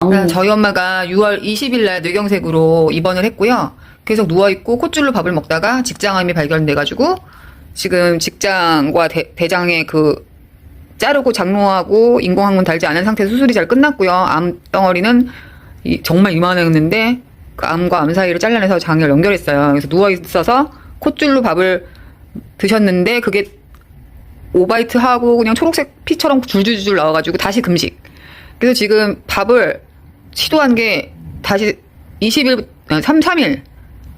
그러니까 저희 엄마가 6월 20일 날 뇌경색으로 입원을 했고요. 계속 누워있고 콧줄로 밥을 먹다가 직장암이 발견돼가지고 지금 직장과 대, 장의그 자르고 장로하고 인공항문 달지 않은 상태에서 수술이 잘 끝났고요. 암 덩어리는 이- 정말 이만했는데 그 암과 암 사이를 잘라내서 장을 연결했어요. 그래서 누워있어서 콧줄로 밥을 드셨는데 그게 오바이트 하고 그냥 초록색 피처럼 줄줄줄 나와가지고 다시 금식. 그래서 지금 밥을 시도한 게 다시 20일, 3, 3일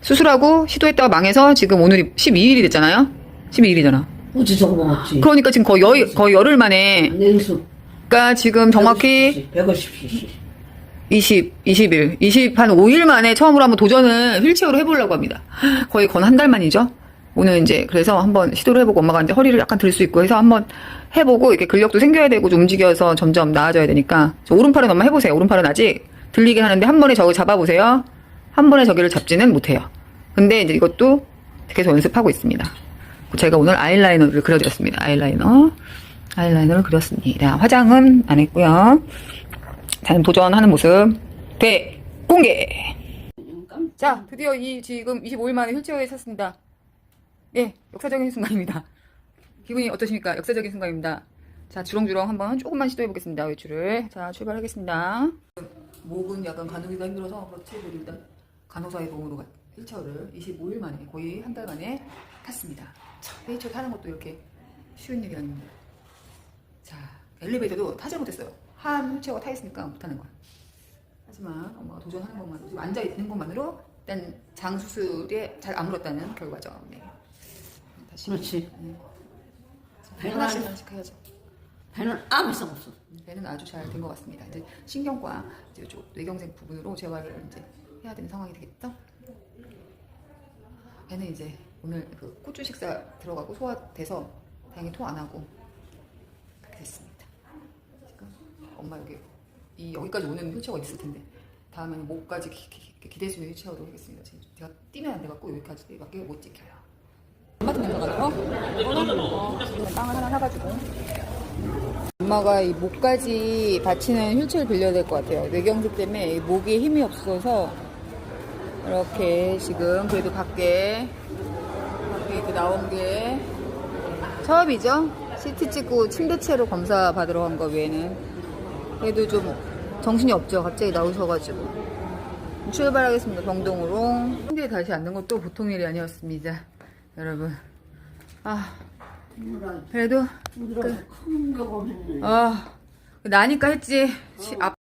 수술하고 시도했다가 망해서 지금 오늘이 12일이 됐잖아요? 12일이잖아. 어제 저거 먹었지. 그러니까 지금 거의 열, 거의 열흘 만에, 냉수. 그러니까 지금 정확히 150cc. 20, 20일, 20, 한 5일 만에 처음으로 한번 도전을 휠체어로 해보려고 합니다. 거의 건 한 달 만이죠. 오늘 이제 그래서 한번 시도를 해보고 엄마가 이제 허리를 약간 들 수 있고 해서 한번 해보고 이렇게 근력도 생겨야 되고 좀 움직여서 점점 나아져야 되니까 저 오른팔은 엄마 해보세요. 오른팔은 아직 들리긴 하는데 한 번에 저거 잡아보세요. 한 번에 저기를 잡지는 못해요. 근데 이제 이것도 계속 연습하고 있습니다. 제가 오늘 아이라이너를 그려드렸습니다. 아이라이너. 아이라이너를 그렸습니다. 화장은 안 했고요. 다음 도전하는 모습 대공개. 자, 드디어 이 지금 25일 만에 휠체어에 탔습니다. 예, 역사적인 순간입니다. 기분이 어떠십니까? 역사적인 순간입니다. 자, 주렁주렁 한번 조금만 시도해 보겠습니다. 외출을. 자, 출발하겠습니다. 목은 약간 가누기가 힘들어서 그렇지 그리고 일단 간호사의 도움으로 휠체어를 25일 만에 거의 한 달 만에 탔습니다. 자, 휠체어 타는 것도 이렇게 쉬운 일이 아닙니다. 자, 엘리베이터도 타지 못했어요. 한 휠체어가 타 있으니까 못 타는 거야. 하지만 엄마가 도전하는 것만, 지금 앉아 있는 것만으로 일단 장 수술에 잘 아물었다는 결과죠. 네. 다시 그렇지. 자, 하나씩 하나씩 해야죠. 배는 아무 이상 없어. 배는 아주 잘 된 것 같습니다. 이제 신경과 이제 쪽 뇌경색 부분으로 재활을 이제 해야 되는 상황이 되겠죠. 배는 이제 오늘 그 고추 식사 들어가고 소화돼서 다행히 토 안 하고 그렇게 됐습니다. 지금 엄마 여기 이 여기까지 오는 휠체어가 있을 텐데 다음에는 목까지 기, 기, 기, 기댈 수 있는 휠체어로 하겠습니다. 지금 제가 뛰면 안 돼갖고 여기까지 밖에 못 지켜요. 엄마도 냄새 가지고 어, 빵을 하나 사가지고 엄마가 이 목까지 받치는 휠체어를 빌려야 될 것 같아요. 뇌경색 때문에 이 목에 힘이 없어서 이렇게 지금 그래도 밖에 밖에 이렇게 나온 게 처음이죠. CT 찍고 침대채로 검사 받으러 간 거 외에는 그래도 좀 정신이 없죠. 갑자기 나오셔가지고 출발하겠습니다. 병동으로 침대에 다시 앉는 것도 보통 일이 아니었습니다. 여러분 아 그래도 큰 경험했네. 아 나니까 했지. 시- 아,